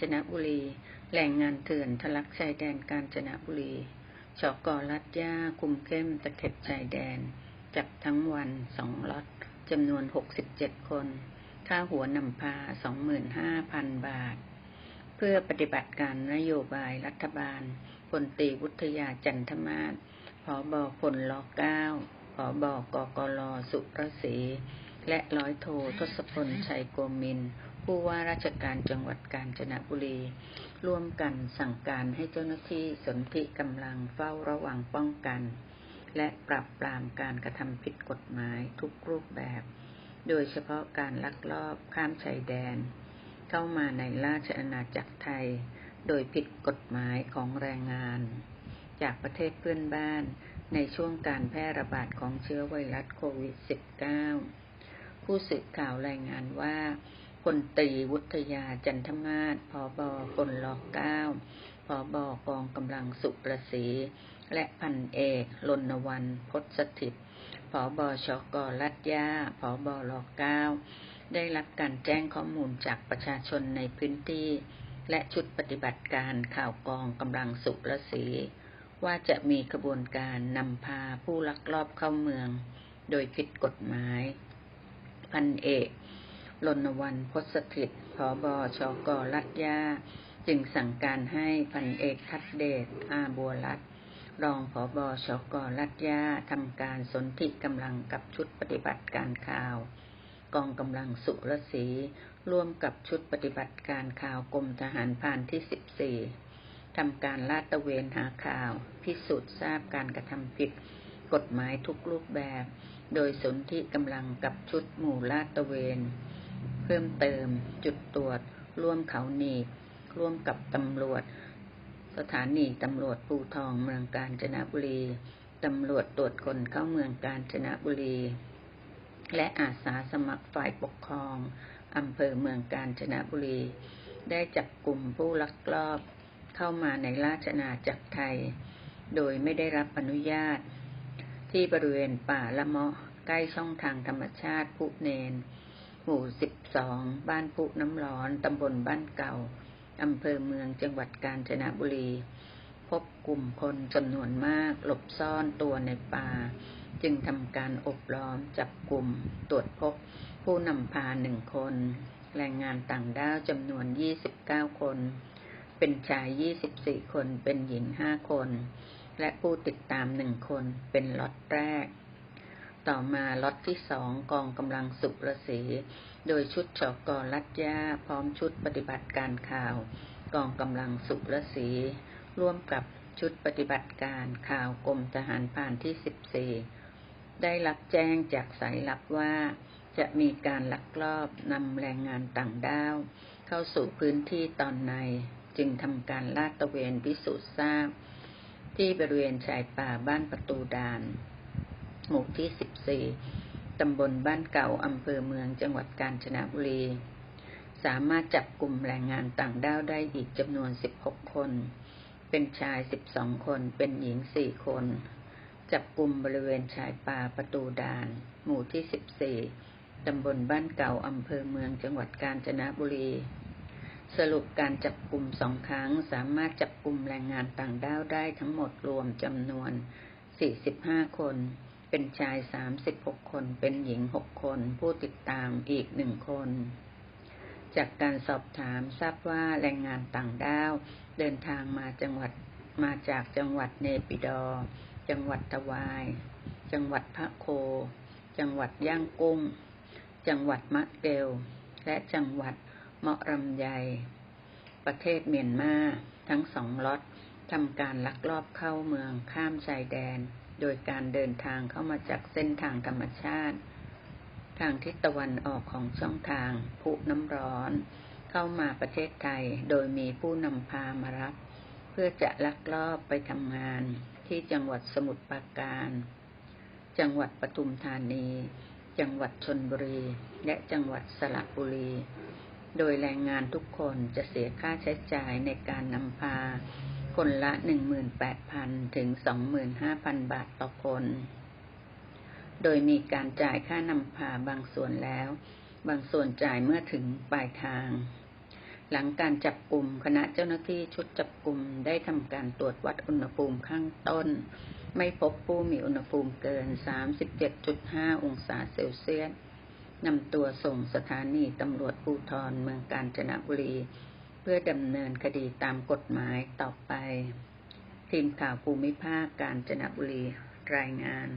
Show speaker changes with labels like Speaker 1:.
Speaker 1: จนบุรี แหล่งงานเถื่อนทะลักชายแดนกาญจนบุรีชกลัดย่าคุมเข้มตะเข็บชายแดน จับทั้งวันสองล็อตจำนวนหกสิบเจ็ดคน ค่าหัวนำพาสองหมื่นห้าพันบาท เพื่อปฏิบัติการนโยบายรัฐบาลพลตีวุฒยาจันทมาศผอบอพลลเก้าผอบอกกลสุรศรีและร้อยโททศพลชัยโกมิน ผู้ว่าราชการจังหวัดกาญจนบุรี ร่วมกันสั่งการให้เจ้าหน้าที่สนธิกำลังเฝ้าระวังป้องกัน และปรับปรามการกระทำผิดกฎหมายทุกรูปแบบ โดยเฉพาะการลักลอบข้ามชายแดน เข้ามาในราชอาณาจักรไทย โดยผิดกฎหมายของแรงงาน จากประเทศเพื่อนบ้านในช่วงการแพร่ระบาดของเชื้อไวรัสโควิด -19 ผู้สื่อข่าวรายงานว่า พลตรีวุฒยาจันทมาศผอบอกลลเก้าผอบอกองกำลังสุประสี และพันเอกลนวันพศสถิตผอบอชกรัตยาผอบอลเก้า ได้รับการแจ้งข้อมูลจากประชาชนในพื้นที่ และชุดปฏิบัติการข่าวกองกำลังสุประสี ว่าจะมีขบวนการนำพาผู้ลักลอบเข้าเมือง โดยผิดกฎหมาย พันเอก ลนวันพศถิตผอบอชอกอรัตยา จึงสั่งการให้พันเอกทัดเดชอาบัวรัตรองผอบอชอกอรัตยาทำการสนธิกำลังกับชุดปฏิบัติการข่าว กองกำลังสุรศรีร่วมกับชุดปฏิบัติการข่าวกรมทหารพานที่14ทำการลาดตะเวนหาข่าว พิสูจน์ทราบการกระทำผิด กฎหมายทุกรูปแบบ โดยสนธิกำลังกับชุดหมู่ลาดตะเวน เพิ่มเติม จุดตรวจ ร่วมเขาหนีร่วมกับตำรวจ สถานีตำรวจภูทองเมืองกาญจนบุรีตำรวจตรวจคนเข้าเมืองกาญจนบุรี และอาสาสมัครฝ่ายปกครองอำเภอเมืองกาญจนบุรี ได้จับกลุ่มผู้ลักลอบเข้ามาในราชนาจักรไทย โดยไม่ได้รับอนุญาต ที่บริเวณป่าละเมาะใกล้ช่องทางธรรมชาติพุเนน หมู่สิบสอง บ้านพุน้ำร้อน ตำบลบ้านเก่า อำเภอเมืองจังหวัดกาญจนบุรี พบกลุ่มคนจำนวนมาก หลบซ่อนตัวในป่า จึงทำการอบล้อมจับกลุ่ม ตรวจพบผู้นำพาหนึ่งคน แรงงานต่างด้าวจำนวนยี่สิบเก้าคน เป็นชาย24คน เป็นหญิง5คน และผู้ติดตาม1คน เป็นล็อตแรก ต่อมาล็อตที่สองกองกำลังสุรศรีโดยชุดชกรัตยาพร้อมชุดปฏิบัติการข่าว กองกำลังสุรศรีร่วมกับชุดปฏิบัติการข่าวกรมทหารผ่านที่14ได้รับแจ้งจากสายลับว่า จะมีการลักลอบนำแรงงานต่างด้าว เข้าสู่พื้นที่ตอนในจึงทำการลาดตระเวนพิสูจน์ทราบ ที่บริเวณชายป่าบ้านประตูดาน หมู่ที่14ตำบลบ้านเก่าอำเภอเมืองจังหวัดกาญจนบุรี สามารถจับกลุ่มแรงงานต่างด้าวได้อีกจำนวน16คน เป็นชาย12คน เป็นหญิง4คน จับกลุ่มบริเวณชายป่าประตูด่าน หมู่ที่14ตำบลบ้านเก่าอำเภอเมืองจังหวัดกาญจนบุรี สรุปการจับกลุ่มสองครั้งสามารถจับกลุ่มแรงงานต่างด้าวได้ทั้งหมดรวมจำนวน 45 คน เป็นชาย36คน เป็นหญิง6คน ผู้ติดตามอีกหนึ่งคน จากการสอบถามทราบว่าแรงงานต่างด้าว เดินทางมาจังหวัดมาจากจังหวัดเนปิดอ จังหวัดตะวาย จังหวัดพระโค จังหวัดย่างกุ้ง จังหวัดมะเกล และจังหวัดเมาะรำไย ประเทศเมียนมา ทั้งสองล็อตทำการลักลอบเข้าเมืองข้ามชายแดน โดยการเดินทางเข้ามาจากเส้นทางธรรมชาติ ทางทิศตะวันออกของช่องทางผุน้ำร้อน เข้ามาประเทศไทยโดยมีผู้นำพามารับ เพื่อจะลักลอบไปทำงานที่จังหวัดสมุทรปราการ จังหวัดปทุมธานี จังหวัดชนบุรี และจังหวัดสระบุรี โดยแรงงานทุกคนจะเสียค่าใช้จ่ายในการนำพา คนละ18,000ถึง25,000บาทต่อคน โดยมีการจ่ายค่านำพาบางส่วนแล้ว บางส่วนจ่ายเมื่อถึงปลายทาง หลังการจับกลุ่มคณะเจ้าหน้าที่ชุดจับกลุ่มได้ทำการตรวจวัดอุณหภูมิข้างต้น ไม่พบผู้มีอุณหภูมิเกิน 37.5 องศาเซลเซียสนำตัวส่งสถานีตำรวจภูธรเมืองกาญจนบุรี เพื่อดำเนินคดีตามกฎหมายต่อไป ทีมข่าวภูมิภาคกาญจนบุรีรายงาน